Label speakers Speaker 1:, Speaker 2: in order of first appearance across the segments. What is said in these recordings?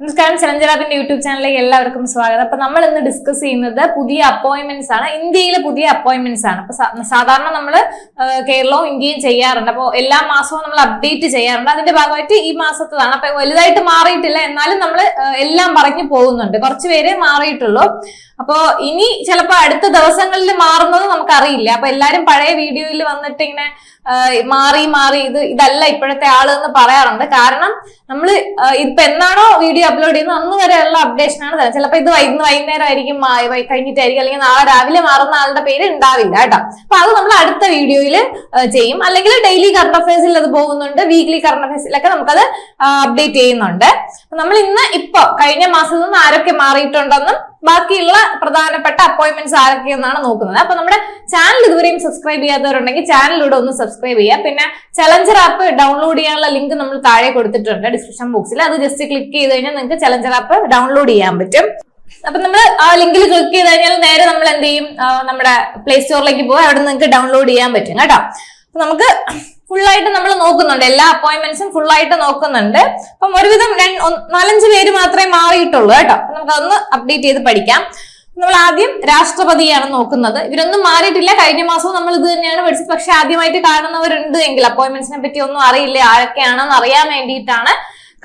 Speaker 1: നമസ്കാരം ചലഞ്ചറാബിന്റെ യൂട്യൂബ് ചാനലിലേക്ക് എല്ലാവർക്കും സ്വാഗതം. അപ്പൊ നമ്മൾ ഇന്ന് ഡിസ്കസ് ചെയ്യുന്നത് പുതിയ അപ്പോയിന്റ്മെന്റ്സ് ആണ്. ഇന്ത്യയിലെ പുതിയ അപ്പോയിന്റ്മെന്റ്സ് ആണ്. അപ്പൊ സാധാരണ നമ്മൾ കേരളവും ഇന്ത്യയും ചെയ്യാറുണ്ട്. അപ്പോൾ എല്ലാ മാസവും നമ്മൾ അപ്ഡേറ്റ് ചെയ്യാറുണ്ട്. അതിന്റെ ഭാഗമായിട്ട് ഈ മാസത്തതാണ്. അപ്പൊ വലുതായിട്ട് മാറിയിട്ടില്ല. എന്നാലും നമ്മൾ എല്ലാം പറഞ്ഞു പോകുന്നുണ്ട്. കുറച്ചുപേരെ മാറിയിട്ടുള്ളൂ. അപ്പോ ഇനി ചിലപ്പോ അടുത്ത ദിവസങ്ങളിൽ മാറുന്നത് നമുക്കറിയില്ല. അപ്പൊ എല്ലാരും പഴയ വീഡിയോയിൽ വന്നിട്ട് ഇങ്ങനെ മാറി മാറി ഇത് ഇതല്ല ഇപ്പോഴത്തെ ആൾ എന്ന് പറയാറുണ്ട്. കാരണം നമ്മൾ ഇപ്പൊ എന്നാണോ വീഡിയോ അപ്ലോഡ് ചെയ്യുന്നത്? അന്ന് വരെയുള്ള അപ്ഡേഷൻ ആണ് തരുന്നത്. ചിലപ്പോ ഇത് വൈകുന്നേരം വൈകുന്നേരം ആയിരിക്കും കഴിഞ്ഞിട്ടായിരിക്കും. അല്ലെങ്കിൽ നാളെ രാവിലെ മാറുന്ന ആളുടെ പേര് ഉണ്ടാവില്ല കേട്ടോ. അപ്പൊ അത് നമ്മൾ അടുത്ത വീഡിയോയിൽ ചെയ്യും. അല്ലെങ്കിൽ ഡെയിലി കറണ്ട് അഫയേഴ്സിൽ അത് പോകുന്നുണ്ട്. വീക്ക്ലി കറണ്ട് അഫയേഴ്സിലൊക്കെ നമുക്കത് അപ്ഡേറ്റ് ചെയ്യുന്നുണ്ട്. നമ്മൾ ഇന്ന് ഇപ്പൊ കഴിഞ്ഞ മാസത്തിൽ നിന്ന് ആരൊക്കെ മാറിയിട്ടുണ്ടെന്നും ബാക്കിയുള്ള പ്രധാനപ്പെട്ട അപ്പോയിന്റ്മെന്റ്സ് ആരൊക്കെയെന്നാണ് നോക്കുന്നത്. അപ്പൊ നമ്മുടെ ചാനൽ ഇതുവരെയും സബ്സ്ക്രൈബ് ചെയ്യാത്തവരുണ്ടെങ്കിൽ ചാനലിലൂടെ ഒന്ന് സബ്സ്ക്രൈബ് ചെയ്യുക. പിന്നെ ചലഞ്ചർ ആപ്പ് ഡൗൺലോഡ് ചെയ്യാനുള്ള ലിങ്ക് നമ്മൾ താഴെ കൊടുത്തിട്ടുണ്ട് ഡിസ്ക്രിപ്ഷൻ ബോക്സിൽ അത് ജസ്റ്റ് ക്ലിക്ക് ചെയ്ത് കഴിഞ്ഞാൽ നിങ്ങൾക്ക് ചലഞ്ചർ ആപ്പ് ഡൗൺലോഡ് ചെയ്യാൻ പറ്റും. അപ്പൊ നമ്മൾ ആ ലിങ്കിൽ ക്ലിക്ക് ചെയ്ത് കഴിഞ്ഞാൽ നേരെ നമ്മൾ എന്ത് ചെയ്യും? നമ്മുടെ പ്ലേ സ്റ്റോറിലേക്ക് പോകാം അവിടെ നിങ്ങൾക്ക് ഡൗൺലോഡ് ചെയ്യാൻ പറ്റും. കേട്ടോ? നമുക്ക് full ആയിട്ട് നമ്മൾ നോക്കുന്നുണ്ട്. എല്ലാ അപ്പോയിന്റ്മെന്റ്സും ഫുൾ ആയിട്ട് നോക്കുന്നുണ്ട്. അപ്പം ഒരുവിധം നാലഞ്ച് പേര് മാത്രമേ മാറിയിട്ടുള്ളൂ കേട്ടോ. നമുക്ക് അതൊന്ന് അപ്ഡേറ്റ് ചെയ്ത് പഠിക്കാം. നമ്മൾ ആദ്യം രാഷ്ട്രപതിയാണ് നോക്കുന്നത്. ഇവരൊന്നും മാറിയിട്ടില്ല. കഴിഞ്ഞ മാസവും നമ്മൾ ഇത് തന്നെയാണ് പഠിച്ചത്. പക്ഷെ ആദ്യമായിട്ട് കാണുന്നവരുണ്ട് എങ്കിൽ അപ്പോയിന്റ്മെന്റ്സിനെ പറ്റി ഒന്നും അറിയില്ല. ആരൊക്കെയാണെന്ന് അറിയാൻ വേണ്ടിയിട്ടാണ്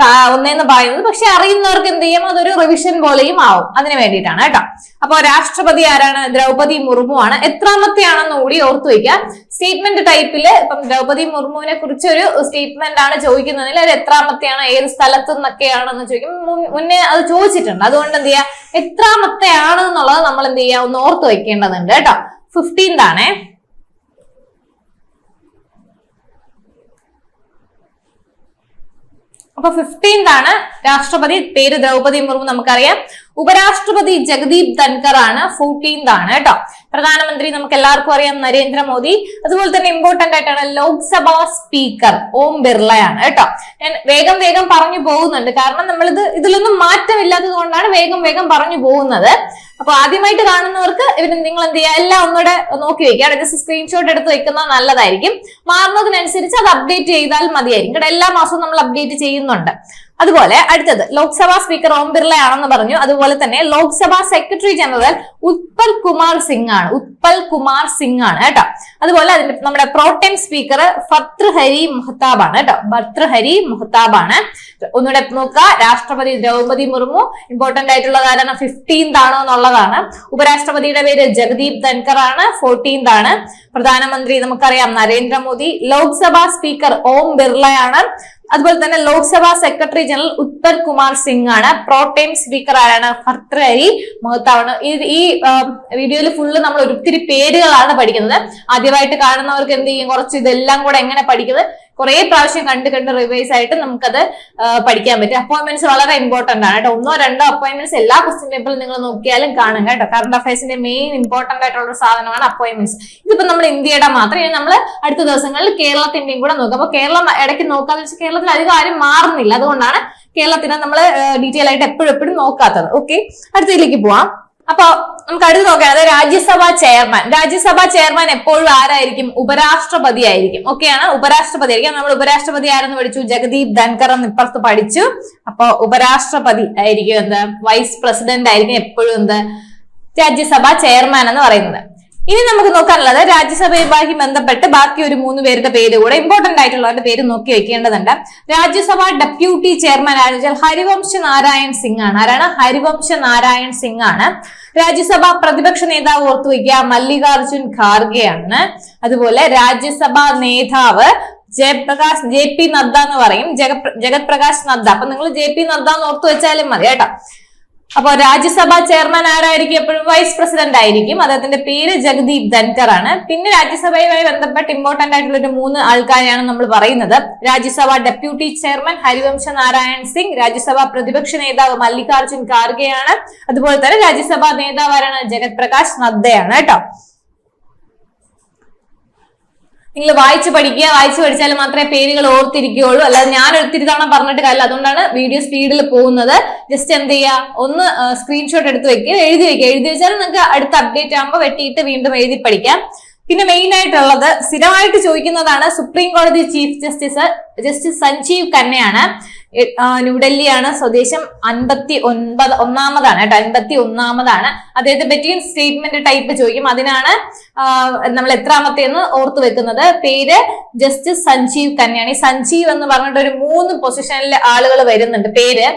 Speaker 1: ഒന്നേന്ന് പറയുന്നത്. പക്ഷെ അറിയുന്നവർക്ക് എന്ത് ചെയ്യും? അതൊരു റിവിഷൻ പോലെയും ആവും. അതിന് വേണ്ടിയിട്ടാണ് കേട്ടോ. അപ്പൊ രാഷ്ട്രപതി ആരാണ്? ദ്രൗപതി മുർമു ആണ്. എത്രാമത്തെയാണെന്ന് കൂടി ഓർത്തു വയ്ക്കുക സ്റ്റേറ്റ്മെന്റ് ടൈപ്പിൽ ഇപ്പം ദ്രൗപതി മുർമുവിനെ കുറിച്ച് ഒരു സ്റ്റേറ്റ്മെന്റ് ആണ് ചോദിക്കുന്നതിൽ അത് എത്രാമത്തെയാണ്? ഏത് സ്ഥലത്തു നിന്നൊക്കെയാണെന്ന് ചോദിക്കും മുന്നേ അത് ചോദിച്ചിട്ടുണ്ട്. അതുകൊണ്ട് എന്ത് ചെയ്യാ? എത്രാമത്തെയാണ് എന്നുള്ളത് നമ്മൾ എന്ത് ചെയ്യാ? ഒന്ന് ഓർത്ത് വയ്ക്കേണ്ടതുണ്ട് കേട്ടോ. ഫിഫ്റ്റീൻത് ആണേ. അപ്പൊ ഫിഫ്റ്റീൻത് ആണ് രാഷ്ട്രപതി പേര് ദ്രൗപതി മുർമു നമുക്കറിയാം. ഉപരാഷ്ട്രപതി ജഗദീപ് ധൻകർ ആണ് ഫോർട്ടീൻത് ആണ് കേട്ടോ. പ്രധാനമന്ത്രി നമുക്ക് എല്ലാവർക്കും അറിയാം നരേന്ദ്രമോദി. അതുപോലെ തന്നെ ഇമ്പോർട്ടന്റ് ആയിട്ടാണ് ലോക്സഭാ സ്പീക്കർ ഓം ബിർളയാണ് കേട്ടോ. ഞാൻ വേഗം വേഗം പറഞ്ഞു പോകുന്നുണ്ട്. കാരണം നമ്മളിത് ഇതിലൊന്നും മാറ്റമില്ലാത്തത് കൊണ്ടാണ് വേഗം വേഗം പറഞ്ഞു പോകുന്നത്. അപ്പൊ ആദ്യമായിട്ട് കാണുന്നവർക്ക് ഇവർ നിങ്ങൾ എന്ത് ചെയ്യുക എല്ലാം ഒന്നുകൂടെ നോക്കി വെക്കുക ജസ്റ്റ് സ്ക്രീൻഷോട്ട് എടുത്ത് വെക്കുന്നത് നല്ലതായിരിക്കും. മാറുന്നതിനനുസരിച്ച് അത് അപ്ഡേറ്റ് ചെയ്താൽ മതിയായിരിക്കും. കേട്ടോ എല്ലാ മാസവും നമ്മൾ അപ്ഡേറ്റ് ചെയ്യുന്നുണ്ട്. അതുപോലെ അടുത്തത് ലോക്സഭാ സ്പീക്കർ ഓം ബിർള ആണെന്ന് പറഞ്ഞു. അതുപോലെ തന്നെ ലോക്സഭാ സെക്രട്ടറി ജനറൽ ഉത്പൽ കുമാർ സിംഗ് ആണ്. ഉത്പൽ കുമാർ സിംഗ് ആണ് കേട്ടോ. അതുപോലെ അതിന്റെ നമ്മുടെ പ്രോട്ടൈം സ്പീക്കർ ഭർത്തൃഹരി മുഹത്താബ് ആണ് കേട്ടോ. ഭർത്തൃഹരി മുഹത്താബ് ആണ്. ഒന്നുകൂടെ നോക്കുക. രാഷ്ട്രപതി ദ്രൗപതി മുർമു ഇമ്പോർട്ടന്റ് ആയിട്ടുള്ള കാരണം ഫിഫ്റ്റീൻത് ആണോ എന്നുള്ളതാണ് ഉപരാഷ്ട്രപതിയുടെ പേര് ജഗദീപ് ധൻകർ ആണ് ഫോർട്ടീൻത് ആണ്. പ്രധാനമന്ത്രി നമുക്കറിയാം നരേന്ദ്രമോദി ലോക്സഭാ സ്പീക്കർ ഓം ബിർളയാണ്. അതുപോലെ തന്നെ ലോക്സഭാ സെക്രട്ടറി ജനറൽ ഉത്തർ കുമാർ സിംഗ് ആണ് പ്രോട്ടൈം സ്പീക്കർ ആരാണ്? ഭർത്തരി ഈ ഈ വീഡിയോയിൽ ഫുള്ള് നമ്മൾ ഒത്തിരി പേരുകളാണ് പഠിക്കുന്നത്. ആദ്യമായിട്ട് കാണുന്നവർക്ക് എന്ത് ചെയ്യും? കുറച്ച് ഇതെല്ലാം കൂടെ എങ്ങനെ പഠിക്കുന്നത്? കുറെ പ്രാവശ്യം കണ്ട് കണ്ട് റിവൈസ് ആയിട്ട് നമുക്കത് പഠിക്കാൻ പറ്റും. അപ്പോയിന്റ്മെന്റ്സ് വളരെ ഇമ്പോർട്ടന്റ് ആണ് കേട്ടോ. ഒന്നോ രണ്ടോ അപ്പോയിന്റ്മെന്റ്സ് എല്ലാ ക്വസ്റ്റ്യൻ പേപ്പറിൽ നിങ്ങൾ നോക്കിയാലും കാണും കേട്ടോ. കറണ്ട് അഫയേഴ്സിന്റെ മെയിൻ ഇമ്പോർട്ടന്റ് ആയിട്ടുള്ള ഒരു സാധനമാണ് അപ്പോയിന്റ്മെന്റ്സ് ഇതിപ്പോ നമ്മൾ ഇന്ത്യയുടെ മാത്രം നമ്മൾ അടുത്ത ദിവസങ്ങളിൽ കേരളത്തിന്റെയും കൂടെ നോക്കും. അപ്പൊ കേരളം ഇടയ്ക്ക് നോക്കാന്ന് വെച്ചാൽ കേരളത്തിൽ അധികം ആരും മാറുന്നില്ല. അതുകൊണ്ടാണ് കേരളത്തിനെ നമ്മൾ ഡീറ്റെയിൽ ആയിട്ട് എപ്പോഴും എപ്പോഴും നോക്കാത്തത്. ഓക്കെ അടുത്തതിലേക്ക് പോവാം. അപ്പൊ നമുക്ക് അടുത്ത് നോക്കാം. അതായത് രാജ്യസഭാ ചെയർമാൻ. രാജ്യസഭാ ചെയർമാൻ എപ്പോഴും ആരായിരിക്കും? ഉപരാഷ്ട്രപതി ആയിരിക്കും ഓക്കെയാണ് ഉപരാഷ്ട്രപതി ആയിരിക്കും നമ്മൾ ഉപരാഷ്ട്രപതി ആരെന്ന് പഠിച്ചു? ജഗദീപ് ധൻകർ എന്ന് ഇപ്പുറത്ത് പഠിച്ചു. അപ്പൊ ഉപരാഷ്ട്രപതി ആയിരിക്കും എന്ത്? വൈസ് പ്രസിഡന്റ് ആയിരിക്കും എപ്പോഴും എന്ത്? രാജ്യസഭാ ചെയർമാൻ എന്ന് പറയുന്നത്. ഇനി നമുക്ക് നോക്കാനുള്ളത് രാജ്യസഭയുമായി ബന്ധപ്പെട്ട് ബാക്കി ഒരു മൂന്ന് പേരുടെ പേര് കൂടെ ഇമ്പോർട്ടന്റ് ആയിട്ടുള്ളവരുടെ പേര് നോക്കി വെക്കേണ്ടതുണ്ട്. രാജ്യസഭ ഡെപ്യൂട്ടി ചെയർമാൻ വെച്ചാൽ ഹരിവംശ നാരായൺ സിംഗ് ആണ്. ആരാണ്? ഹരിവംശ നാരായൺ സിംഗ് ആണ്. രാജ്യസഭ പ്രതിപക്ഷ നേതാവ് ഓർത്തു വയ്ക്കുക മല്ലികാർജുൻ ഖാർഗെ ആണ്. അതുപോലെ രാജ്യസഭാ നേതാവ് ജയപ്രകാശ് ജെ പി നദ്ദ എന്ന് പറയും. ജഗത് ജഗത് പ്രകാശ് നദ്ദ. അപ്പൊ നിങ്ങൾ ജെ പി നദ്ദ എന്ന് ഓർത്തു വെച്ചാലും മതി കേട്ടോ. അപ്പൊ രാജ്യസഭാ ചെയർമാൻ ആരായിരിക്കും? എപ്പോഴും വൈസ് പ്രസിഡന്റ് ആയിരിക്കും. അദ്ദേഹത്തിന്റെ പേര് ജഗദീപ് ധൻകർ ആണ്. പിന്നെ രാജ്യസഭയുമായി ബന്ധപ്പെട്ട് ഇമ്പോർട്ടന്റ് ആയിട്ടുള്ള ഒരു മൂന്ന് ആൾക്കാരെയാണ് നമ്മൾ പറയുന്നത്. രാജ്യസഭ ഡെപ്യൂട്ടി ചെയർമാൻ ഹരിവംശ നാരായൺ സിംഗ് രാജ്യസഭാ പ്രതിപക്ഷ നേതാവ് മല്ലികാർജുൻ ഖാർഗെയാണ്. അതുപോലെ തന്നെ രാജ്യസഭാ നേതാവാരാണ് ജഗത് പ്രകാശ് നദ്ദയാണ് കേട്ടോ. നിങ്ങൾ വായിച്ച് പഠിക്കുക വായിച്ച് പഠിച്ചാൽ മാത്രമേ പേരുകൾ ഓർത്തിരിക്കുകയുള്ളൂ. അല്ലാതെ ഞാൻ ഒത്തിരി തവണ പറഞ്ഞിട്ട് കാര്യമില്ല. അതുകൊണ്ടാണ് വീഡിയോ സ്പീഡിൽ പോകുന്നത്. ജസ്റ്റ് എന്ത് ചെയ്യുക? ഒന്ന് സ്ക്രീൻഷോട്ട് എടുത്ത് വെക്കുക എഴുതി വെക്കുക. എഴുതി വെച്ചാൽ നിങ്ങൾക്ക് അടുത്ത അപ്ഡേറ്റ് ആകുമ്പോൾ വെട്ടിയിട്ട് വീണ്ടും എഴുതി പഠിക്കാം. പിന്നെ മെയിൻ ആയിട്ടുള്ളത് സ്ഥിരമായിട്ട് ചോദിക്കുന്നതാണ് സുപ്രീം കോടതി ചീഫ് ജസ്റ്റിസ് ജസ്റ്റിസ് സഞ്ജീവ് ആ, ന്യൂഡൽഹിയാണ് സ്വദേശം. അൻപത്തി ഒൻപത് ഒന്നാമതാണ് കേട്ടോ അൻപത്തി ഒന്നാമതാണ് അദ്ദേഹത്തെ പറ്റി സ്റ്റേറ്റ്മെന്റ് ടൈപ്പ് ചോദിക്കും. അതിനാണ് നമ്മൾ എത്രാമത്തേന്ന് ഓർത്തു വെക്കുന്നത്. പേര് ജസ്റ്റിസ് സഞ്ജീവ് തന്നെയാണ്. ഈ സഞ്ജീവ് എന്ന് പറഞ്ഞിട്ട് ഒരു മൂന്ന് പൊസിഷനിൽ ആളുകൾ വരുന്നുണ്ട്. പേര്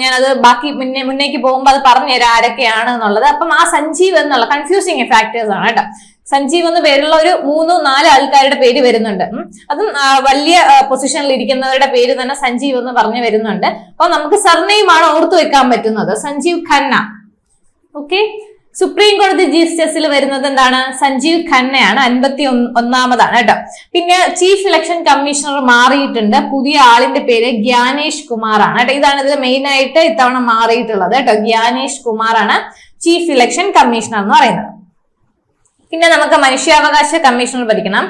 Speaker 1: ഞാനത് ബാക്കി മുന്നേ മുന്നേക്ക് പോകുമ്പോൾ അത് പറഞ്ഞുതരാം ആരൊക്കെയാണ് എന്നുള്ളത്. അപ്പം ആ സഞ്ജീവ് എന്നുള്ള കൺഫ്യൂസിങ് ഫാക്ടേഴ്സ് ആണ് കേട്ടോ. സഞ്ജീവ് എന്ന പേരുള്ള ഒരു മൂന്നോ നാല് ആൾക്കാരുടെ പേര് വരുന്നുണ്ട്. അതും വലിയ പൊസിഷനിൽ ഇരിക്കുന്നവരുടെ പേര് തന്നെ സഞ്ജീവ് എന്ന് പറഞ്ഞു വരുന്നുണ്ട്. അപ്പൊ നമുക്ക് സർനെയിമാണ് ഓർത്തു വെക്കാൻ പറ്റുന്നത്. സഞ്ജീവ് ഖന്ന. ഓക്കെ? സുപ്രീം കോടതി ചീഫ് ജസ്റ്റിസിൽ വരുന്നത് എന്താണ്? സഞ്ജീവ് ഖന്നയാണ്. അൻപത്തി ഒന്നാമതാണ് കേട്ടോ. പിന്നെ ചീഫ് ഇലക്ഷൻ കമ്മീഷണർ മാറിയിട്ടുണ്ട്. പുതിയ ആളിന്റെ പേര് ഗ്യാനേഷ് കുമാർ ആണ് കേട്ടോ. ഇതാണ് ഇതിൽ മെയിൻ ആയിട്ട് ഇത്തവണ മാറിയിട്ടുള്ളത് കേട്ടോ. ഗ്യാനേഷ് കുമാർ ആണ് ചീഫ് ഇലക്ഷൻ കമ്മീഷണർ എന്ന് പറയുന്നത്. പിന്നെ നമുക്ക് മനുഷ്യാവകാശ കമ്മീഷണർ പഠിക്കണം.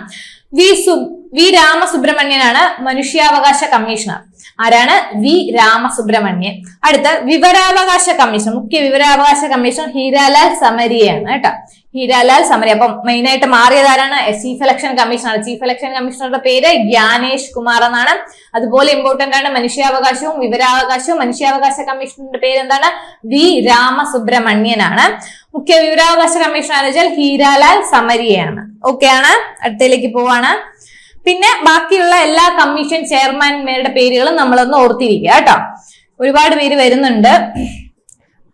Speaker 1: വി സു വി രാമസുബ്രഹ്മണ്യനാണ് മനുഷ്യാവകാശ കമ്മീഷണർ. ആരാണ്? വി രാമസുബ്രഹ്മണ്യൻ. അടുത്ത വിവരാവകാശ കമ്മീഷൻ മുഖ്യ വിവരാവകാശ കമ്മീഷൻ ഹീരാലാൽ സമരിയാണ് കേട്ടോ. ഹീരാലാൽ സമരി അപ്പം മെയിൻ ആയിട്ട് മാറിയത് ആരാണ്? Chief election commissioner. Chief election കമ്മീഷണറുടെ പേര് ഗ്യാനേഷ് കുമാർ എന്നാണ്. അതുപോലെ ഇമ്പോർട്ടന്റ് ആണ് മനുഷ്യാവകാശവും വിവരാവകാശവും. മനുഷ്യാവകാശ കമ്മീഷണറുടെ പേര് എന്താണ്? വി രാമസുബ്രഹ്മണ്യനാണ്. മുഖ്യ വിവരാവകാശ കമ്മീഷണർ വെച്ചാൽ ഹീരാലാൽ സമരിയാണ്. ഓക്കെ ആണ്. അടുത്തയിലേക്ക് പോവാണ്. പിന്നെ ബാക്കിയുള്ള എല്ലാ കമ്മീഷൻ ചെയർമാൻമാരുടെ പേരുകളും നമ്മളൊന്ന് ഓർത്തിരിക്കുക കേട്ടോ. ഒരുപാട് പേര് വരുന്നുണ്ട്.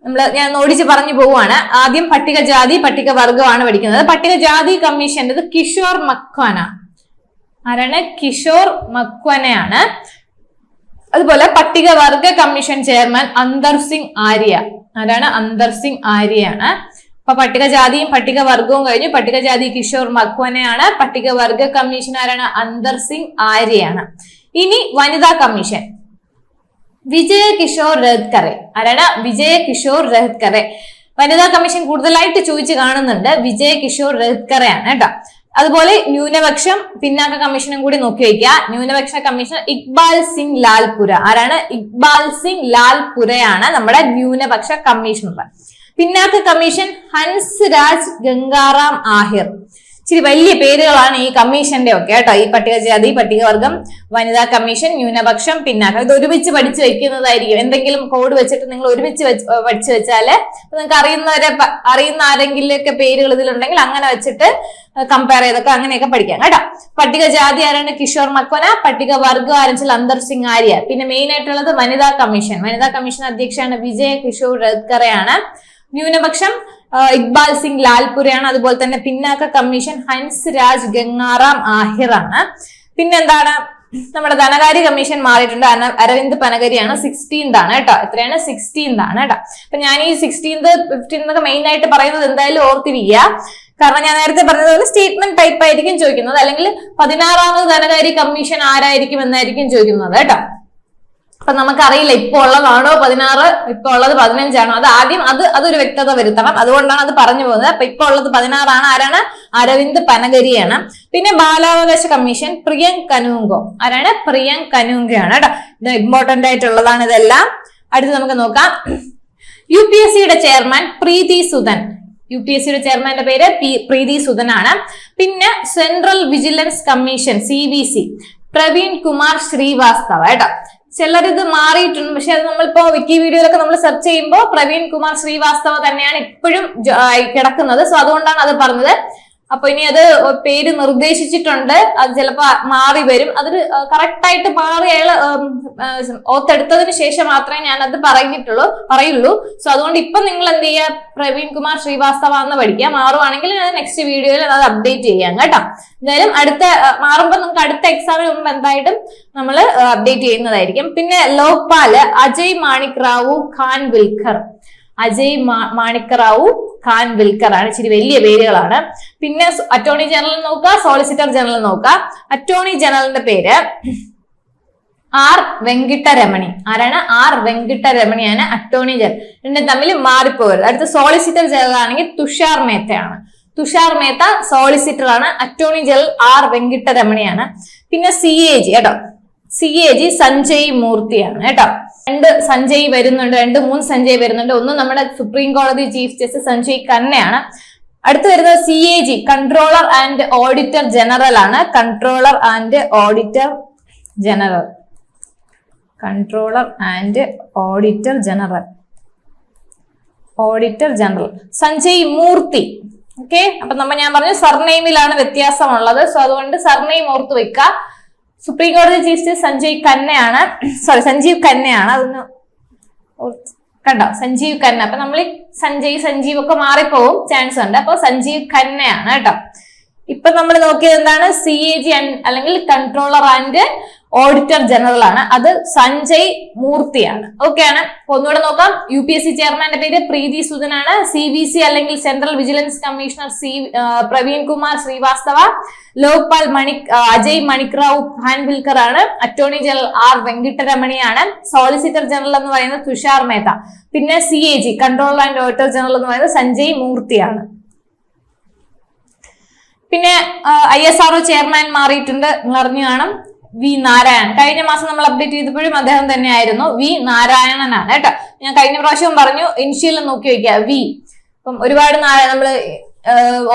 Speaker 1: നമ്മൾ ഞാൻ ഓടിച്ച് പറഞ്ഞു പോവുകയാണ്. ആദ്യം പട്ടികജാതി പട്ടികവർഗമാണ് പഠിക്കുന്നത്. പട്ടികജാതി കമ്മീഷന്റെത് കിഷോർ മക്വാന. ആരാണ്? കിഷോർ മക്വനയാണ്. അതുപോലെ പട്ടികവർഗ കമ്മീഷൻ ചെയർമാൻ അന്തർ സിംഗ് ആര്യ. ആരാണ്? അന്തർ സിംഗ് ആര്യയാണ് അപ്പൊ പട്ടികജാതിയും പട്ടികവർഗവും കഴിഞ്ഞു. പട്ടികജാതി കിഷോർ മക്വനെയാണ്. പട്ടികവർഗ കമ്മീഷൻ ആരാണ്? അന്തർ സിംഗ് ആര്യയാണ് ഇനി വനിതാ കമ്മീഷൻ. വിജയ കിഷോർ രഹത്കറെ ആരാണ്? വിജയ കിഷോർ രഹത്കറെ വനിതാ കമ്മീഷൻ കൂടുതലായിട്ട് ചോദിച്ചു കാണുന്നുണ്ട്. വിജയ കിഷോർ രഹത്കറയാണ് കേട്ടോ. അതുപോലെ ന്യൂനപക്ഷം പിന്നാക്ക കമ്മീഷനും കൂടി നോക്കി വയ്ക്കുക. ന്യൂനപക്ഷ കമ്മീഷണർ ഇക്ബാൽ സിംഗ് ലാൽപുര. ആരാണ്? ഇക്ബാൽ സിംഗ് ലാൽപുരയാണ് നമ്മുടെ ന്യൂനപക്ഷ കമ്മീഷണർ. പിന്നാക്ക കമ്മീഷൻ ഹൻസ് രാജ് ഗംഗാറാം ആഹിർ. ഇച്ചിരി വലിയ പേരുകളാണ് ഈ കമ്മീഷന്റെ ഒക്കെ കേട്ടോ. ഈ പട്ടികജാതി പട്ടികവർഗം വനിതാ കമ്മീഷൻ ന്യൂനപക്ഷം പിന്നാക്കം. ഇത് ഒരുമിച്ച് പഠിച്ചു വെക്കുന്നതായിരിക്കും. എന്തെങ്കിലും കോഡ് വെച്ചിട്ട് നിങ്ങൾ ഒരുമിച്ച് പഠിച്ചു വെച്ചാൽ നിങ്ങൾക്ക് അറിയുന്നവരെ അറിയുന്ന ആരെങ്കിലൊക്കെ പേരുകൾ ഇതിലുണ്ടെങ്കിൽ അങ്ങനെ വെച്ചിട്ട് കമ്പയർ ചെയ്തൊക്കെ അങ്ങനെയൊക്കെ പഠിക്കാം കേട്ടോ. പട്ടികജാതി ആരാണ്? കിഷോർ മക്കോന പട്ടികവർഗം ആരെന്ന് അന്തർ സിംഗ് ആര്യ. പിന്നെ മെയിൻ ആയിട്ടുള്ളത് വനിതാ കമ്മീഷൻ. വനിതാ കമ്മീഷൻ അധ്യക്ഷയാണ് വിജയ കിഷോർ റദ്കറയാണ് ന്യൂനപക്ഷം ഇക്ബാൽ സിംഗ് ലാൽപുരയാണ്. അതുപോലെ തന്നെ പിന്നാക്ക കമ്മീഷൻ ഹൻസ് രാജ് ഗംഗാറാം ആഹിറാണ്. പിന്നെന്താണ്? നമ്മുടെ ധനകാര്യ കമ്മീഷൻ മാറിയിട്ടുണ്ട്. അരവിന്ദ് പനകരിയാണ് സിക്സ്റ്റീൻത് ആണ് കേട്ടോ. എത്രയാണ്? സിക്സ്റ്റീൻത് ആണ് കേട്ടോ. അപ്പൊ ഞാൻ ഈ സിക്സ്റ്റീൻത് ഫിഫ്റ്റീൻത് ഒക്കെ മെയിൻ ആയിട്ട് പറയുന്നത് എന്തായാലും ഓർത്തിരിക്കുക. കാരണം ഞാൻ നേരത്തെ പറഞ്ഞതുപോലെ സ്റ്റേറ്റ്മെന്റ് ടൈപ്പ് ആയിരിക്കും ചോദിക്കുന്നത്. അല്ലെങ്കിൽ പതിനാറാമത് ധനകാര്യ കമ്മീഷൻ ആരായിരിക്കും എന്നായിരിക്കും ചോദിക്കുന്നത് കേട്ടോ. അപ്പൊ നമുക്കറിയില്ല ഇപ്പൊ ഉള്ളതാണോ പതിനാറ് ഇപ്പൊ ഉള്ളത് പതിനഞ്ചാണോ? അത് ആദ്യം അത് അതൊരു വ്യക്തത വരുത്തണം. അതുകൊണ്ടാണ് അത് പറഞ്ഞു പോകുന്നത്. അപ്പൊ ഇപ്പൊ ഉള്ളത് പതിനാറാണ്. ആരാണ്? അരവിന്ദ് പനഗരിയാണ്. പിന്നെ ബാലാവകാശ കമ്മീഷൻ പ്രിയങ്ക് കനൂങ്കോ. ആരാണ്? പ്രിയങ്ക് കനൂങ്കയാണ് കേട്ടോ. ഇത് ഇമ്പോർട്ടന്റ് ആയിട്ടുള്ളതാണ് ഇതെല്ലാം. അടുത്ത് നമുക്ക് നോക്കാം. യു പി എസ് സിയുടെ chairman Preeti Sudhan. U P S സിയുടെ ചെയർമാന്റെ പേര് പ്രീതി സുധനാണ്. പിന്നെ central vigilance commission C V C Praveen Kumar Srivastava കേട്ടോ. ചിലരിത് മാറിയിട്ടുണ്ട്. പക്ഷെ അത് നമ്മളിപ്പോ വിക്കി വീഡിയോയിലൊക്കെ നമ്മൾ സെർച്ച് ചെയ്യുമ്പോൾ പ്രവീൺ കുമാർ ശ്രീവാസ്തവ തന്നെയാണ് ഇപ്പോഴും കിടക്കുന്നത്. സോ അതുകൊണ്ടാണ് അത് പറഞ്ഞത്. അപ്പൊ ഇനി അത് പേര് നിർദ്ദേശിച്ചിട്ടുണ്ട്. അത് ചിലപ്പോ മാറി വരും. അതൊരു കറക്റ്റായിട്ട് മാറി അയാൾ ഓത്തെടുത്തതിന് ശേഷം മാത്രമേ ഞാൻ അത് പറഞ്ഞിട്ടുള്ളൂ പറയുള്ളൂ. സോ അതുകൊണ്ട് ഇപ്പൊ നിങ്ങൾ എന്ത് ചെയ്യുക പ്രവീൺ കുമാർ ശ്രീവാസ്തവ എന്ന് പഠിക്കുക. മാറുവാണെങ്കിൽ ഞാൻ നെക്സ്റ്റ് വീഡിയോയിൽ അത് അപ്ഡേറ്റ് ചെയ്യാം കേട്ടോ. എന്തായാലും അടുത്ത മാറുമ്പോൾ നമുക്ക് അടുത്ത എക്സാമിന് മുമ്പ് എന്തായിട്ടും നമ്മൾ അപ്ഡേറ്റ് ചെയ്യുന്നതായിരിക്കും. പിന്നെ ലോക്പാൽ അജയ് മാണിക് റാവു ഖാൻ വിൽഖർ. അജയ് മാണിക് റാവു ഖാൻ വിൽക്കർ ആണ്. ഇച്ചിരി വലിയ പേരുകളാണ്. പിന്നെ അറ്റോർണി ജനറൽ നോക്കുക സോളിസിറ്റർ ജനറൽ നോക്കുക. അറ്റോർണി ജനറലിന്റെ പേര് ആർ വെങ്കിട്ടരമണി. ആരാണ്? ആർ വെങ്കിട്ടരമണിയാണ് അറ്റോർണി ജനറൽ രണ്ടും തമ്മിൽ മാറിപ്പോകരുത്. അടുത്ത സോളിസിറ്റർ ജനറൽ ആണെങ്കിൽ തുഷാർ മേത്തയാണ്. തുഷാർ മേത്ത സോളിസിറ്റർ ആണ്. അറ്റോർണി ജനറൽ ആർ വെങ്കിട്ടരമണിയാണ്. പിന്നെ സി എ ജി കേട്ടോ. സി എ ജി സഞ്ജയ് മൂർത്തിയാണ് കേട്ടോ. രണ്ട് സഞ്ജയ് വരുന്നുണ്ട് രണ്ട് മൂന്ന് സഞ്ജയ് വരുന്നുണ്ട്. ഒന്ന് നമ്മുടെ സുപ്രീം കോടതി ചീഫ് ജസ്റ്റിസ് സഞ്ജയ് ഖന്നയാണ് അടുത്ത് വരുന്നത് C A G controller and auditor general ആണ്. Controller and auditor general controller and auditor general auditor general Sanjay Murthy. Okay അപ്പൊ നമ്മ ഞാൻ പറഞ്ഞു സർനെയിമിലാണ് വ്യത്യാസമുള്ളത്. സോ അതുകൊണ്ട് സർനെയിം ഓർത്ത് വെക്കുക സുപ്രീം കോടതി ചീഫ് ജസ്റ്റിസ് സഞ്ജയ് ഖന്നയാണ്. സോറി സഞ്ജീവ് ഖന്നയാണ്. അതൊന്ന് കണ്ടോ? സഞ്ജീവ് ഖന്ന. അപ്പൊ നമ്മൾ സഞ്ജയ് സഞ്ജീവ് ഒക്കെ മാറിപ്പോവും. ചാൻസ് ഉണ്ട്. അപ്പൊ സഞ്ജീവ് ഖന്നയാണ് കേട്ടോ. ഇപ്പൊ നമ്മൾ നോക്കിയത് എന്താണ്? സി എ ജി അല്ലെങ്കിൽ കൺട്രോളർ ആൻഡ് ഓഡിറ്റർ ജനറൽ ആണ്. അത് സഞ്ജയ് മൂർത്തിയാണ്. ഓക്കെ ആണ്. അപ്പൊ ഒന്നുകൂടെ നോക്കാം. U P S C chairman പേര് പ്രീതി സുധനാണ് സി ബി സി അല്ലെങ്കിൽ central vigilance commissioner C Praveen Kumar Srivastava. Lokpal മണി അജയ് മണിക്റാവു ഖാൻവിൽക്കർ ആണ്. അറ്റോർണി ജനറൽ ആർ വെങ്കിട്ടരമണിയാണ് സോളിസിറ്റർ ജനറൽ എന്ന് പറയുന്നത് തുഷാർ മേത്ത. പിന്നെ C A G controller and auditor general എന്ന് പറയുന്നത് സഞ്ജയ് മൂർത്തിയാണ്. പിന്നെ ഐ എസ് ആർഒ ചെയർമാൻ മാറിയിട്ടുണ്ട്. നിങ്ങൾ അറിഞ്ഞു കാണും. വി നാരായണൻ. കഴിഞ്ഞ മാസം നമ്മൾ അപ്ഡേറ്റ് ചെയ്തപ്പോഴും അദ്ദേഹം തന്നെയായിരുന്നു. വി നാരായണനാണ് കേട്ടോ. ഞാൻ കഴിഞ്ഞ പ്രാവശ്യവും പറഞ്ഞു ഇൻഷ്യൽ നോക്കി വെക്കുക. വി. അപ്പം ഒരുപാട് നമ്മൾ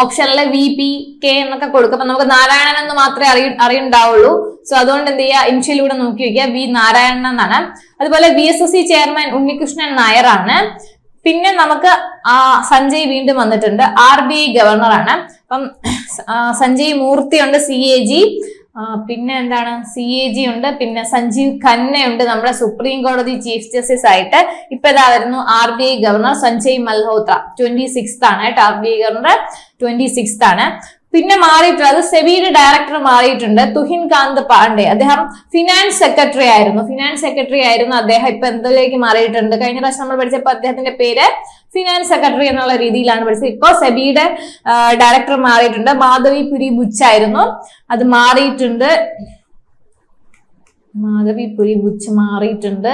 Speaker 1: ഓപ്ഷനിലെ വി പി കെ എന്നൊക്കെ കൊടുക്കും. അപ്പൊ നമുക്ക് നാരായണൻ എന്ന് മാത്രമേ അറിയ അറിയുണ്ടാവുള്ളൂ. സോ അതുകൊണ്ട് എന്ത് ചെയ്യുക? ഇനിഷ്യലൂടെ നോക്കി വെക്കുക. വി നാരായണൻ എന്നാണ്. അതുപോലെ V S S C chairman Unnikrishnan നായരാണ്. പിന്നെ നമുക്ക് ആ സഞ്ജയ് വീണ്ടും വന്നിട്ടുണ്ട്. ആർ ബി ഐ ഗവർണറാണ്. അപ്പം സഞ്ജയ് മൂർത്തിയുണ്ട് സി എ ജി. പിന്നെ എന്താണ്? സി എ ജി ഉണ്ട് പിന്നെ സഞ്ജീവ് ഖന്നയുണ്ട് നമ്മുടെ സുപ്രീം കോടതി ചീഫ് ജസ്റ്റിസ് ആയിട്ട്. ഇപ്പൊ ഇതാ വരുന്നു R B I governor Sanjay Malhotra. Twenty six ആണ് കേട്ടോ R B I governor twenty six ആണ്. പിന്നെ മാറിയിട്ടുള്ളത് സെബിയുടെ ഡയറക്ടർ മാറിയിട്ടുണ്ട് തുഹിൻ കാന്ത് പാണ്ഡെ അദ്ദേഹം ഫിനാൻസ് സെക്രട്ടറി ആയിരുന്നു. ഫിനാൻസ് സെക്രട്ടറി ആയിരുന്നു അദ്ദേഹം ഇപ്പൊ എന്തിലേക്ക് മാറിയിട്ടുണ്ട്? കഴിഞ്ഞ പ്രാവശ്യം നമ്മൾ പഠിച്ചപ്പോൾ അദ്ദേഹത്തിന്റെ പേര് ഫിനാൻസ് സെക്രട്ടറി എന്നുള്ള രീതിയിലാണ് പഠിച്ചത്. ഇപ്പോൾ സെബിയുടെ ഡയറക്ടർ മാറിയിട്ടുണ്ട്. മാധവി പുരി ബുച്ചായിരുന്നു. അത് മാറിയിട്ടുണ്ട്. മാധവി പുരി ബുച്ച് മാറിയിട്ടുണ്ട്.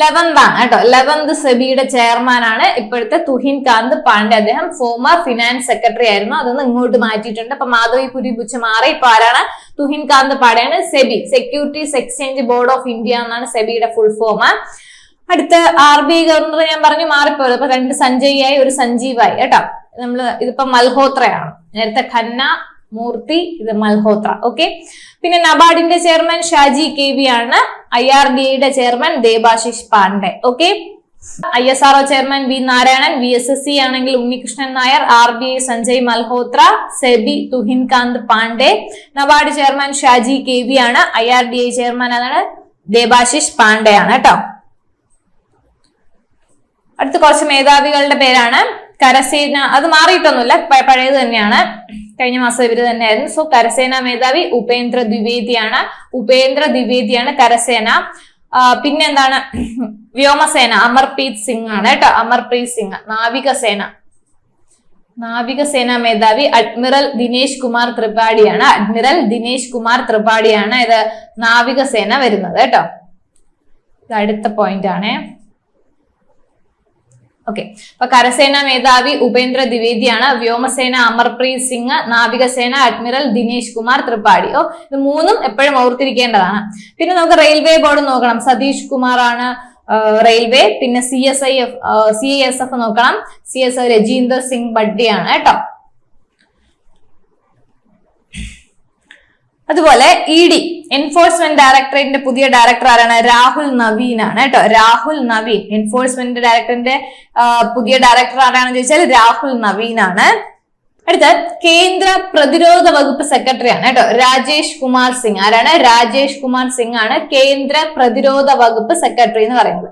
Speaker 1: ലെവന്ത് ആണ് കേട്ടോ. ലെവന്ത് സെബിയുടെ ചെയർമാൻ ആണ് ഇപ്പോഴത്തെ തുഹിൻ കാന്ത് പാണ്ഡെ. അദ്ദേഹം ഫോമർ ഫിനാൻസ് സെക്രട്ടറി ആയിരുന്നു. അതൊന്ന് ഇങ്ങോട്ട് മാറ്റിയിട്ടുണ്ട്. അപ്പൊ മാധവി പുരി ബുച്ച് മാറി. ഇപ്പൊ ആരാണ്? Tuhin Kanta പാണ്ഡെയാണ്. SEBI securities exchange board of India എന്നാണ് സെബിയുടെ ഫുൾ ഫോം അടുത്ത ആർ ബി ഗവർണർ ഞാൻ പറഞ്ഞു മാറിപ്പോയത്. ഇപ്പൊ രണ്ട് സഞ്ജയ്യായി ഒരു സഞ്ജീവായി. കേട്ടോ? നമ്മൾ ഇതിപ്പോ മൽഹോത്രയാണ്. നേരത്തെ ഖന്ന മൂർത്തി ഇത് മൽഹോത്ര. ഓക്കെ? പിന്നെ നബാർഡിന്റെ ചെയർമാൻ ഷാജി കെ വി ആണ്. ഐ ആർ ഡി ഐയുടെ chairman Debashish Pandey. Okay? I S R O chairman V Narayanan V S S C ആണെങ്കിൽ Unnikrishnan Nair R B I Sanjay Malhotra SEBI Tuhin Kanta Pandey. NABARD chairman Shaji K V ആണ്. I R D I chairman ആണ് ദേബാശിഷ് പാണ്ഡെ ആണ് കേട്ടോ? അടുത്ത കുറച്ച് മേധാവികളുടെ പേരാണ് കരസേന. അത് മാറിയിട്ടൊന്നുമില്ല. പഴയത് തന്നെയാണ്. കഴിഞ്ഞ മാസം ഇവർ തന്നെയായിരുന്നു. സോ കരസേന മേധാവി ഉപേന്ദ്ര ദ്വിവേദിയാണ്. ഉപേന്ദ്ര ദ്വിവേദിയാണ് കരസേന. പിന്നെന്താണ്? വ്യോമസേന. അമർപ്രീത് സിംഗ് ആണ് കേട്ടോ. അമർപ്രീത് സിംഗ്. നാവികസേന. നാവികസേന മേധാവി അഡ്മിറൽ ദിനേശ് കുമാർ ത്രിപാഠിയാണ്. അഡ്മിറൽ ദിനേശ് കുമാർ ത്രിപാഠിയാണ് ഇത് നാവികസേന വരുന്നത് കേട്ടോ. അടുത്ത പോയിന്റ് ആണേ. ഓക്കെ അപ്പൊ കരസേന മേധാവി ഉപേന്ദ്ര ദ്വിവേദിയാണ്. വ്യോമസേന അമർപ്രീത് സിംഗ് നാവികസേന അഡ്മിറൽ ദിനേശ് കുമാർ ത്രിപാഠി. ഓ ഇത് മൂന്നും എപ്പോഴും ഓർത്തിരിക്കേണ്ടതാണ്. പിന്നെ നമുക്ക് റെയിൽവേ ബോർഡ് നോക്കണം. സതീഷ് കുമാർ ആണ് റെയിൽവേ. പിന്നെ C S I F C S F നോക്കണം. C S I Rajinder Singh ബഡ്ഡിയാണ് കേട്ടോ. അതുപോലെ ഇ ഡി എൻഫോഴ്സ്മെന്റ് ഡയറക്ടറേറ്റിന്റെ പുതിയ ഡയറക്ടർ ആരാണ്? രാഹുൽ നവീൻ ആണ് കേട്ടോ. രാഹുൽ നവീൻ എൻഫോഴ്സ്മെന്റ് ഡയറക്ടറിന്റെ പുതിയ ഡയറക്ടർ ആരാണെന്ന് ചോദിച്ചാൽ രാഹുൽ നവീൻ ആണ് അടുത്ത കേന്ദ്ര പ്രതിരോധ വകുപ്പ് സെക്രട്ടറി ആണ് കേട്ടോ. രാജേഷ് കുമാർ സിംഗ്. ആരാണ്? രാജേഷ് കുമാർ സിംഗ് ആണ് കേന്ദ്ര പ്രതിരോധ വകുപ്പ് സെക്രട്ടറി എന്ന് പറയുന്നത്.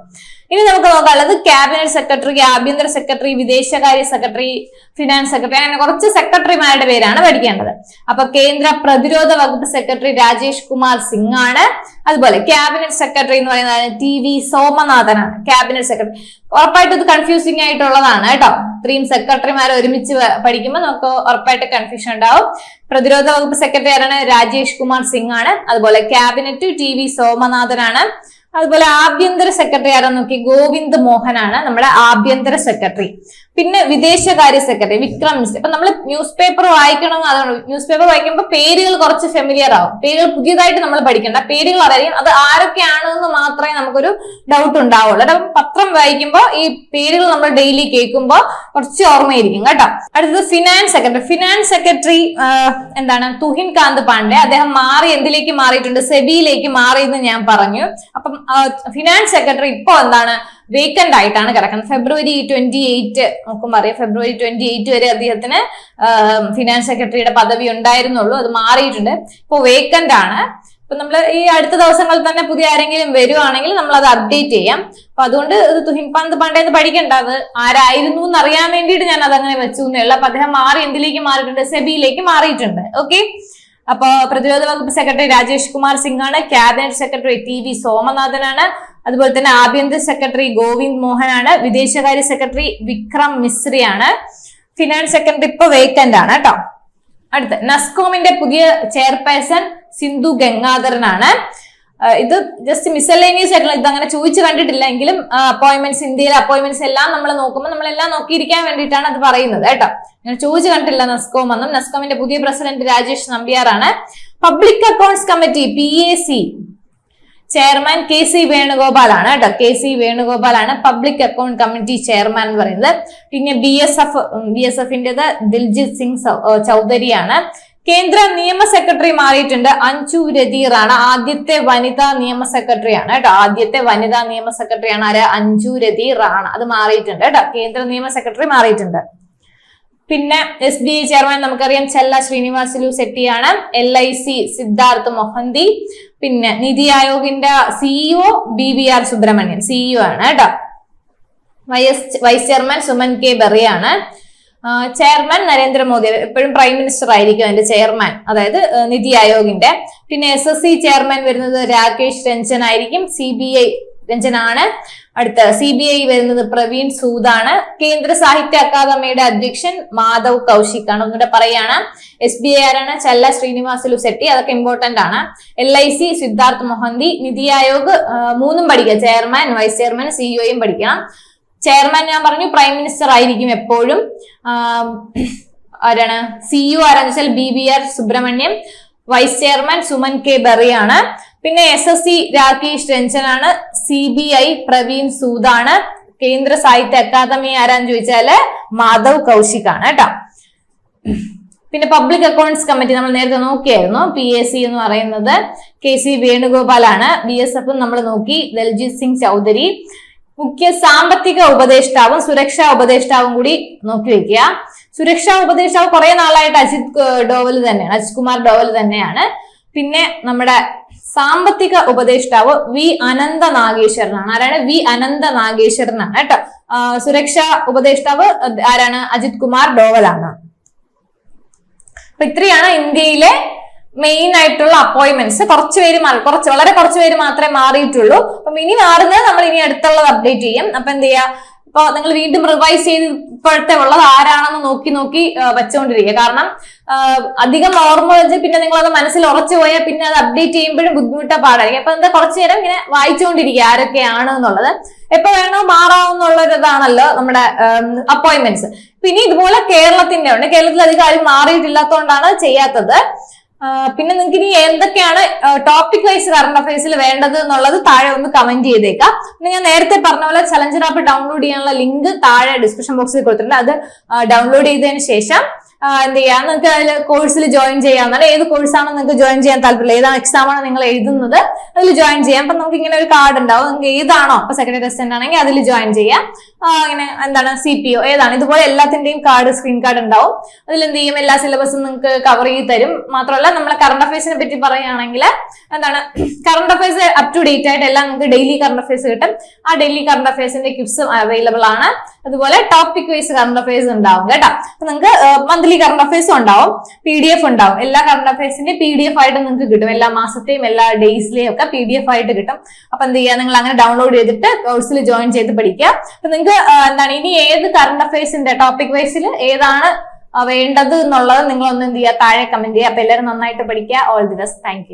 Speaker 1: ഇനി നമുക്ക് നോക്കാനുള്ളത് ക്യാബിനറ്റ് സെക്രട്ടറി ആഭ്യന്തര സെക്രട്ടറി വിദേശകാര്യ സെക്രട്ടറി ഫിനാൻസ് സെക്രട്ടറി അങ്ങനെ കുറച്ച് സെക്രട്ടറിമാരുടെ പേരാണ് പഠിക്കേണ്ടത്. അപ്പൊ കേന്ദ്ര പ്രതിരോധ വകുപ്പ് സെക്രട്ടറി രാജേഷ് കുമാർ സിംഗ് ആണ് അതുപോലെ ക്യാബിനറ്റ് സെക്രട്ടറി എന്ന് പറയുന്നത് ടി വി സോമനാഥനാണ്. ക്യാബിനറ്റ് സെക്രട്ടറി ഉറപ്പായിട്ടും ഇത് കൺഫ്യൂസിംഗ് ആയിട്ടുള്ളതാണ് കേട്ടോ. ഇത്രയും സെക്രട്ടറിമാരെ ഒരുമിച്ച് പഠിക്കുമ്പോൾ നമുക്ക് ഉറപ്പായിട്ട് കൺഫ്യൂഷൻ ഉണ്ടാവും. പ്രതിരോധ വകുപ്പ് സെക്രട്ടറി ആരാണ്? രാജേഷ് കുമാർ സിംഗ് ആണ് അതുപോലെ ക്യാബിനറ്റ് ടി വി സോമനാഥനാണ്. അതുപോലെ ആഭ്യന്തര സെക്രട്ടറി ആരാ നോക്കി? ഗോവിന്ദ് മോഹനാണ് നമ്മുടെ ആഭ്യന്തര സെക്രട്ടറി പിന്നെ വിദേശകാര്യ സെക്രട്ടറി വിക്രം മിശ്ര ഇപ്പൊ നമ്മൾ ന്യൂസ് പേപ്പർ വായിക്കണം അതാണ്. ന്യൂസ് പേപ്പർ വായിക്കുമ്പോൾ പേരുകൾ കുറച്ച് ഫെമിലിയർ ആവും. പേരുകൾ പുതിയതായിട്ട് നമ്മൾ പഠിക്കേണ്ട. പേരുകൾ അറിയാം. അത് ആരൊക്കെയാണ് എന്ന് മാത്രമേ നമുക്കൊരു ഡൗട്ട് ഉണ്ടാവുള്ളൂ. അപ്പം പത്രം വായിക്കുമ്പോൾ ഈ പേരുകൾ നമ്മൾ ഡെയിലി കേൾക്കുമ്പോൾ കുറച്ച് ഓർമ്മയിരിക്കും കേട്ടോ. അടുത്തത് ഫിനാൻസ് സെക്രട്ടറി ഫിനാൻസ് സെക്രട്ടറി എന്താണ്? തുഹിൻ കാന്ത് പാണ്ഡെ. അദ്ദേഹം മാറി എന്തിലേക്ക് മാറിയിട്ടുണ്ട്? സെബിയിലേക്ക് മാറിയെന്ന് ഞാൻ പറഞ്ഞു. അപ്പം ഫിനാൻസ് സെക്രട്ടറി ഇപ്പോൾ എന്താണ്? വേക്കന്റ് ആയിട്ടാണ് കിടക്കുന്നത്. ഫെബ്രുവരി ട്വന്റി എയ്റ്റ് നോക്കുമ്പോൾ അറിയാം. ഫെബ്രുവരി ട്വന്റി എയ്റ്റ് വരെ അദ്ദേഹത്തിന് ഫിനാൻസ് സെക്രട്ടറിയുടെ പദവി ഉണ്ടായിരുന്നുള്ളൂ. അത് മാറിയിട്ടുണ്ട്. ഇപ്പോൾ വേക്കന്റ് ആണ്. ഇപ്പൊ നമ്മൾ ഈ അടുത്ത ദിവസങ്ങളിൽ തന്നെ പുതിയ ആരെങ്കിലും വരുവാണെങ്കിൽ നമ്മൾ അത് അപ്ഡേറ്റ് ചെയ്യാം. അപ്പൊ അതുകൊണ്ട് ഇത് തുഹിൻപാന്ത് പണ്ടേന്ന് പഠിക്കണ്ട. അത് ആരായിരുന്നു എന്ന് അറിയാൻ വേണ്ടിയിട്ട് ഞാൻ അതങ്ങനെ വെച്ചു എന്നുള്ള. അപ്പൊ അദ്ദേഹം മാറി എന്തിലേക്ക് മാറിയിട്ടുണ്ട്? സെബിയിലേക്ക് മാറിയിട്ടുണ്ട്. ഓക്കെ അപ്പോൾ പ്രതിരോധ വകുപ്പ് സെക്രട്ടറി രാജേഷ് കുമാർ സിംഗ് ആണ്. ക്യാബിനറ്റ് സെക്രട്ടറി ടി വി സോമനാഥനാണ്. അതുപോലെ തന്നെ ആഭ്യന്തര സെക്രട്ടറി ഗോവിന്ദ് മോഹനാണ് വിദേശകാര്യ സെക്രട്ടറി വിക്രം മിശ്രിയാണ് ഫിനാൻസ് സെക്രട്ടറി ഇപ്പൊ വേക്കന്റ് ആണ് കേട്ടോ. അടുത്ത നസ്കോമിന്റെ പുതിയ ചെയർപേഴ്സൺ സിന്ധു ഗംഗാധരനാണ്. ഇത് ജസ്റ്റ് മിസലേനിയസ് ആയിട്ടുള്ള ഇത് അങ്ങനെ ചോദിച്ചു കണ്ടിട്ടില്ല എങ്കിലും അപ്പോയിന്റ്മെന്റ്സ് ഇന്ത്യയിലെ അപ്പോയിന്റ്മെന്റ്സ് എല്ലാം നമ്മൾ നോക്കുമ്പോൾ നമ്മളെല്ലാം നോക്കിയിരിക്കാൻ വേണ്ടിയിട്ടാണ് അത് പറയുന്നത് കേട്ടോ. ഞാൻ ചോദിച്ചു കണ്ടിട്ടില്ല നസ്കോം എന്നും നസ്കോമിന്റെ പുതിയ president Rajesh നമ്പ്യാറാണ് public accounts committee P A C chairman K C വേണുഗോപാലാണ് കേട്ടോ. കെ സി വേണുഗോപാലാണ് പബ്ലിക് അക്കൗണ്ട് കമ്മിറ്റി ചെയർമാൻ എന്ന് പറയുന്നത്. പിന്നെ B S F B S എഫിന്റേത് Diljit Singh ചൗധരിയാണ്. കേന്ദ്ര നിയമ സെക്രട്ടറി മാറിയിട്ടുണ്ട് അഞ്ചു രതീറാണ്. ആദ്യത്തെ വനിതാ നിയമ സെക്രട്ടറി ആണ് കേട്ടോ. ആദ്യത്തെ വനിതാ നിയമ സെക്രട്ടറി ആണ് ആര്? അഞ്ചു രതീറാണ്. അത് മാറിയിട്ടുണ്ട് കേട്ടോ. കേന്ദ്ര നിയമ സെക്രട്ടറി മാറിയിട്ടുണ്ട്. പിന്നെ എസ് ബി ഐ ചെയർമാൻ നമുക്കറിയാം. ചെല്ല ശ്രീനിവാസലു സെട്ടിയാണ് L I C Siddhartha Mohanty. പിന്നെ നിതി ആയോഗിന്റെ CEO B V R Subrahmanyam CEO ആണ് കേട്ടോ. Vice vice chairman Suman K ബെറിയാണ് chairman Narendra Modi എപ്പോഴും പ്രൈം മിനിസ്റ്റർ ആയിരിക്കും അതിന്റെ ചെയർമാൻ അതായത് നിതി ആയോഗിന്റെ. പിന്നെ എസ് എസ് സി ചെയർമാൻ വരുന്നത് രാകേഷ് രഞ്ജൻ ആയിരിക്കും. സി ബി ഐ രഞ്ജനാണ്. അടുത്ത സി ബി ഐ വരുന്നത് പ്രവീൺ സൂദാണ്. കേന്ദ്ര സാഹിത്യ അക്കാദമിയുടെ അധ്യക്ഷൻ മാധവ് കൗശിക് ആണ് ഒന്നുകൂടെ പറയാണ്. എസ് ബി ഐ ആരാണ്? ചല്ല ശ്രീനിവാസ് ലുസെട്ടി. അതൊക്കെ ഇമ്പോർട്ടന്റ് ആണ്. L I C Siddhartha Mohanty. NITI Aayog മൂന്നും പഠിക്കുക ചെയർമാൻ വൈസ് ചെയർമാൻ സിഇഒയും പഠിക്കണം. ചെയർമാൻ ഞാൻ പറഞ്ഞു പ്രൈം മിനിസ്റ്റർ ആയിരിക്കും എപ്പോഴും. ആരാണ്? സിഇഒ ആരാന്ന് വെച്ചാൽ B V R Subrahmanyam. Vice chairman Suman K ബെറിയാണ്. പിന്നെ എസ് എസ് സി രാകേഷ് രഞ്ജനാണ് സി ബി ഐ പ്രവീൺ സൂദാണ് കേന്ദ്ര സാഹിത്യ അക്കാദമി ആരാന്ന് ചോദിച്ചാൽ മാധവ് കൗശിക് ആണ് കേട്ടോ. പിന്നെ പബ്ലിക് അക്കൗണ്ട്സ് കമ്മിറ്റി നമ്മൾ നേരത്തെ നോക്കിയായിരുന്നു പി എസ് സി എന്ന് പറയുന്നത് കെ സി വേണുഗോപാലാണ് ബി എസ് എഫ് നമ്മൾ നോക്കി ദൽജിത് സിംഗ് ചൗധരി മുഖ്യ സാമ്പത്തിക ഉപദേഷ്ടാവും സുരക്ഷാ ഉപദേഷ്ടാവും കൂടി നോക്കി വെക്കുക. സുരക്ഷാ ഉപദേഷ്ടാവ് കുറെ നാളായിട്ട് അജിത് ഡോവൽ തന്നെയാണ് അജിത് കുമാർ ഡോവൽ തന്നെയാണ്. പിന്നെ നമ്മുടെ സാമ്പത്തിക ഉപദേഷ്ടാവ് വി അനന്ത നാഗേശ്വരനാണ് ആരാണ്? വി അനന്ത നാഗേശ്വരനാണ് കേട്ടോ സുരക്ഷാ ഉപദേഷ്ടാവ് ആരാണ്? അജിത് കുമാർ ഡോവലാണ്. അപ്പൊ ഇത്രയാണ് ഇന്ത്യയിലെ മെയിൻ ആയിട്ടുള്ള അപ്പോയിന്റ്മെന്റ്സ് കുറച്ച് പേര് കുറച്ച് വളരെ കുറച്ച് പേര് മാത്രമേ മാറിയിട്ടുള്ളൂ. അപ്പം ഇനി മാറുന്നത് നമ്മൾ ഇനി അടുത്തുള്ളത് അപ്ഡേറ്റ് ചെയ്യും. അപ്പൊ എന്ത് ചെയ്യാ? ഇപ്പൊ നിങ്ങൾ വീണ്ടും റിവൈസ് ചെയ്ത് ഇപ്പോഴത്തെ ഉള്ളത് ആരാണെന്ന് നോക്കി നോക്കി വെച്ചുകൊണ്ടിരിക്കുക. കാരണം അധികം ഓർമ്മ വെച്ച് പിന്നെ നിങ്ങൾ അത് മനസ്സിൽ ഉറച്ചു പോയാൽ പിന്നെ അത് അപ്ഡേറ്റ് ചെയ്യുമ്പോഴും ബുദ്ധിമുട്ടാ പാടായിരിക്കും. അപ്പൊ എന്താ കുറച്ചു നേരം ഇങ്ങനെ വായിച്ചുകൊണ്ടിരിക്കുക ആരൊക്കെയാണ് എന്നുള്ളത്. എപ്പോ വേണോ മാറാവുന്നുള്ള ഒരു ഇതാണല്ലോ നമ്മുടെ അപ്പോയിന്റ്മെന്റ്സ് പിന്നെ ഇതുപോലെ കേരളത്തിന്റെ ഉണ്ട്. കേരളത്തിൽ അധികം ആരും മാറിയിട്ടില്ലാത്തതുകൊണ്ടാണ് ചെയ്യാത്തത്. പിന്നെ നിങ്ങൾക്ക് ഇനി എന്തൊക്കെയാണ് ടോപ്പിക് വൈസ് കറണ്ട് അഫയേഴ്സിൽ വേണ്ടത് എന്നുള്ളത് താഴെ ഒന്ന് കമന്റ് ചെയ്തേക്കാം. പിന്നെ ഞാൻ നേരത്തെ പറഞ്ഞ പോലെ ചലഞ്ചർ ആപ്പ് ഡൗൺലോഡ് ചെയ്യാനുള്ള ലിങ്ക് താഴെ ഡിസ്ക്രിപ്ഷൻ ബോക്സിൽ കൊടുത്തിട്ടുണ്ട്. അത് ഡൗൺലോഡ് ചെയ്തതിന് ശേഷം എന്ത് ചെയ്യാം? നിങ്ങൾക്ക് അതിൽ കോഴ്സിൽ ജോയിൻ ചെയ്യാവുന്നതാണ് ഏത് കോഴ്സാണ് നിങ്ങൾക്ക് ജോയിൻ ചെയ്യാൻ താല്പര്യമില്ല ഏതാണ് എക്സാം നിങ്ങൾ എഴുതുന്നത് അതിൽ ജോയിൻ ചെയ്യാം. അപ്പൊ നമുക്ക് ഇങ്ങനെ ഒരു കാർഡ് ഉണ്ടാവും. നിങ്ങൾക്ക് ഏതാണോ? അപ്പൊ സെക്രട്ടറി അസിസ്റ്റന്റ് ആണെങ്കിൽ അതിൽ ജോയിൻ ചെയ്യാം. ഇങ്ങനെ എന്താണ്? സി പി ഒ ഏതാണ്? ഇതുപോലെ എല്ലാത്തിന്റെയും കാർഡ് സ്ക്രീൻ കാർഡ് ഉണ്ടാവും. അതിൽ എന്ത് ചെയ്യും? എല്ലാ സിലബസും നിങ്ങൾക്ക് കവർ ചെയ്ത് തരും. മാത്രമല്ല നമ്മളെ കറണ്ട് അഫയേഴ്സിനെ പറ്റി പറയുകയാണെങ്കിൽ എന്താണ്? Current affairs up to date ആയിട്ട് എല്ലാം നമുക്ക് ഡെയിലി കറണ്ട് അഫയേഴ്സ് കിട്ടും. ആ ഡെയിലി കറണ്ട് അഫയേഴ്സിന്റെ കിപ്സും അവൈലബിൾ ആണ്. അതുപോലെ ടോപ്പിക് വൈസ് കറണ്ട് അഫയേഴ്സ് ഉണ്ടാവും കേട്ടോ. അപ്പൊ നിങ്ങൾക്ക് മന്ത്ലി കറണ്ട് അഫയേഴ്സും ഉണ്ടാവും പി ഡി എഫ് ഉണ്ടാവും. എല്ലാ കറണ്ട് അഫയേഴ്സിന്റെ പി ഡി എഫ് ആയിട്ട് നിങ്ങൾക്ക് കിട്ടും. എല്ലാ മാസത്തെയും എല്ലാ ഡേയ്സിലെയും ഒക്കെ പി ഡി എഫ് ആയിട്ട് കിട്ടും. അപ്പൊ എന്ത് ചെയ്യുക നിങ്ങൾ അങ്ങനെ ഡൗൺലോഡ് ചെയ്തിട്ട് കോഴ്സിൽ ജോയിൻ ചെയ്ത് പഠിക്കുക. അപ്പൊ നിങ്ങൾക്ക് എന്താണ്? ഇനി ഏത് കറണ്ട് അഫയേഴ്സിന്റെ ടോപ്പിക് വൈസിൽ ഏതാണ് വേണ്ടത് എന്നുള്ളത് നിങ്ങൾ ഒന്ന് എന്ത് ചെയ്യുക? താഴെ കമന്റ് ചെയ്യുക. അപ്പൊ എല്ലാവരും നന്നായിട്ട് പഠിക്കുക. All the best thank